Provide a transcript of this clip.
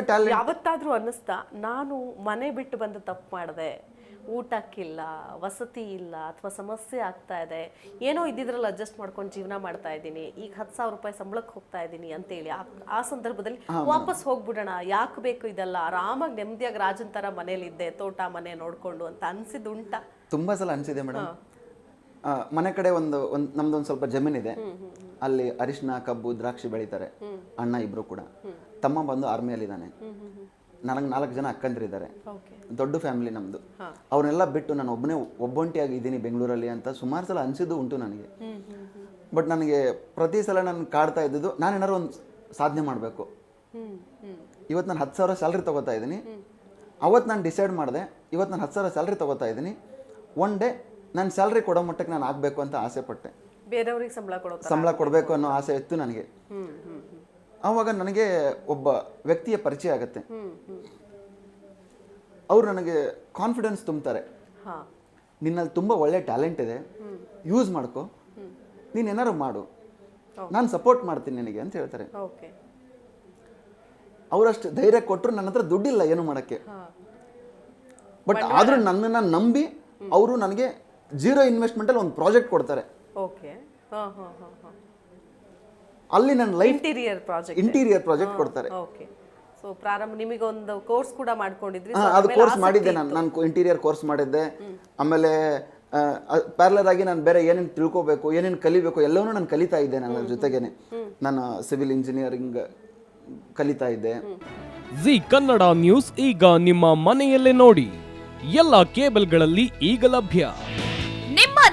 Talent ಯಾವತ್ತಾದ್ರೂ ಅನ್ನಿಸ್ತಾ ನಾನು ಮನೆ ಬಿಟ್ಟು ಬಂದು ತಪ್ಪು ಮಾಡಿದೆ. ಊಟಕ್ಕಿಲ್ಲ ವಸತಿ ಇಲ್ಲ ಅಥವಾ ಸಮಸ್ಯೆ ಆಗ್ತಾ ಇದೆ. ಏನೋ ಇದ್ದಿದ್ರಲ್ಲಿ ಅಡ್ಜಸ್ಟ್ ಮಾಡ್ಕೊಂಡು ಜೀವನ ಮಾಡ್ತಾ ಇದ್ದೀನಿ. ಈಗ ಹತ್ತು ಸಾವಿರ ರೂಪಾಯಿ ಸಂಬಳಕ್ಕೆ ಹೋಗ್ತಾ ಇದ್ದೀನಿ ಅಂತೇಳಿ ಆ- ಆ ಸಂದರ್ಭದಲ್ಲಿ ವಾಪಸ್ ಹೋಗ್ಬಿಡೋಣ ಯಾಕೆ ಬೇಕು ಇದೆಲ್ಲ? ಆರಾಮಾಗಿ ನೆಮ್ಮದಿಯಾಗಿ ರಾಜನ್ ಥರ ಮನೇಲಿದ್ದೆ ತೋಟ ಮನೆ ನೋಡ್ಕೊಂಡು ಅಂತ ಅನ್ಸಿದ್ದುಂಟ? ಉಂಟಾ ತುಂಬಾ ಸಲ ಅನ್ಸಿದೆ ಮೇಡಮ್. ಮನೆ ಕಡೆ ಒಂದು ಒಂದು ನಮ್ದೊಂದು ಸ್ವಲ್ಪ ಜಮೀನಿದೆ. ಅಲ್ಲಿ ಅರಿಶಿನ ಕಬ್ಬು ದ್ರಾಕ್ಷಿ ಬೆಳೀತಾರೆ. ಅಣ್ಣ ಇಬ್ರು ಕೂಡ. ತಮ್ಮ ಬಂದು ಆರ್ಮಿಯಲ್ಲಿದ್ದಾನೆ. ನನಗೆ ನಾಲ್ಕು ಜನ ಅಕ್ಕಂದಿರಿದ್ದಾರೆ. ದೊಡ್ಡ ಫ್ಯಾಮಿಲಿ ನಮ್ಮದು ಅವ್ರನ್ನೆಲ್ಲ ಬಿಟ್ಟು ನಾನು ಒಬ್ಬನೇ ಒಬ್ಬೊಂಟಿಯಾಗಿ ಇದ್ದೀನಿ ಬೆಂಗಳೂರಲ್ಲಿ ಅಂತ ಸುಮಾರು ಸಲ ಅನಿಸಿದ್ದು ಉಂಟು ನನಗೆ. ಬಟ್ ನನಗೆ ಪ್ರತಿ ಸಲ ನಾನು ಕಾಡ್ತಾ ಇದ್ದಿದ್ದು ನಾನು ಏನಾದ್ರು ಒಂದು ಸಾಧನೆ ಮಾಡಬೇಕು. ಇವತ್ತು ನಾನು ಹತ್ತು ಸಾವಿರ ಸ್ಯಾಲ್ರಿ ತೊಗೋತಾ ಇದ್ದೀನಿ. ಅವತ್ತು ನಾನು ಡಿಸೈಡ್ ಮಾಡಿದೆ ಇವತ್ತು ನಾನು ಹತ್ತು ಸಾವಿರ ಸ್ಯಾಲ್ರಿ ತೊಗೋತಾ ಇದ್ದೀನಿ. ಒನ್ ಡೇ ನನ್ನ ಸ್ಯಾಲ್ರಿ ಕೊಡೋ ಮಟ್ಟಕ್ಕೆ ನಾನು ಆಗಬೇಕು ಅಂತ ಆಸೆ ಪಟ್ಟೆ. ಬೇರೆಯವ್ರಿಗೆ ಸಂಬಳ ಕೊಡೋ ಸಂಬಳ ಕೊಡಬೇಕು ಅನ್ನೋ ಆಸೆ ಇತ್ತು ನನಗೆ. ಆವಾಗ ನನಗೆ ಒಬ್ಬ ವ್ಯಕ್ತಿಯ ಪರಿಚಯ ಆಗುತ್ತೆ. ಅವ್ರು ನನಗೆ ಕಾನ್ಫಿಡೆನ್ಸ್ ತುಂಬ್ತಾರೆ. ನಿನ್ನಲ್ಲಿ ತುಂಬ ಒಳ್ಳೆ ಟ್ಯಾಲೆಂಟ್ ಇದೆ. ಯೂಸ್ ಮಾಡ್ಕೋ. ನೀನು ಏನಾರು ಮಾಡು. ನಾನು ಸಪೋರ್ಟ್ ಮಾಡ್ತೀನಿ ನಿನಗೆ ಅಂತ ಹೇಳ್ತಾರೆ. ಅವರಷ್ಟು ಧೈರ್ಯ ಕೊಟ್ಟರು ನನ್ನ ಹತ್ರ ದುಡ್ಡಿಲ್ಲ ಏನು ಮಾಡೋಕ್ಕೆ. ಬಟ್ ಆದರೂ ನನ್ನನ್ನು ನಂಬಿ ಅವರು ನನಗೆ ಜೀರೋ ಇನ್ವೆಸ್ಟ್ಮೆಂಟಲ್ಲಿ ಒಂದು ಪ್ರಾಜೆಕ್ಟ್ ಕೊಡ್ತಾರೆ. ಓಕೆ. ಹಾ ಹಾ ಹಾ ಹಾ. ಅಲ್ಲಿ ನನ್ನ life interior project interior project ಕೊಡ್ತಾರೆ. ಓಕೆ. ಸೊ ಪ್ರಾರಂಭ ನಿಮಗೆ ಒಂದು ಕೋರ್ಸ್ ಕೂಡ ಮಾಡ್ಕೊಂಡಿದ್ರಿ. ಹಾ, ಅದು ಕೋರ್ಸ್ ಮಾಡಿದ್ದೆ ನಾನು. ನಾನು ಇಂಟೀರಿಯರ್ ಕೋರ್ಸ್ ಮಾಡಿದ್ದೆ. ಆಮೇಲೆ ಪ್ಯಾರ್ಲರ್ ಆಗಿ ನಾನು ಬೇರೆ ಏನೇನು ತಿಳ್ಕೋಬೇಕು ಏನೇನು ಕಲಿಬೇಕು ಎಲ್ಲವನ್ನೂ ನಾನು ಕಲಿತಾ ಇದ್ದೆ ನನ್ನ ಜೊತೆಗೇನೆ. ನಾನು ಸಿವಿಲ್ ಇಂಜಿನಿಯರಿಂಗ್ ಕಲಿತಾ ಇದ್ದೆ. ಜಿ ಕನ್ನಡ ನ್ಯೂಸ್ ಈಗ ನಿಮ್ಮ ಮನೆಯಲ್ಲೇ ನೋಡಿ. ಎಲ್ಲ ಕೇಬಲ್ಗಳಲ್ಲಿ ಈಗ ಲಭ್ಯ.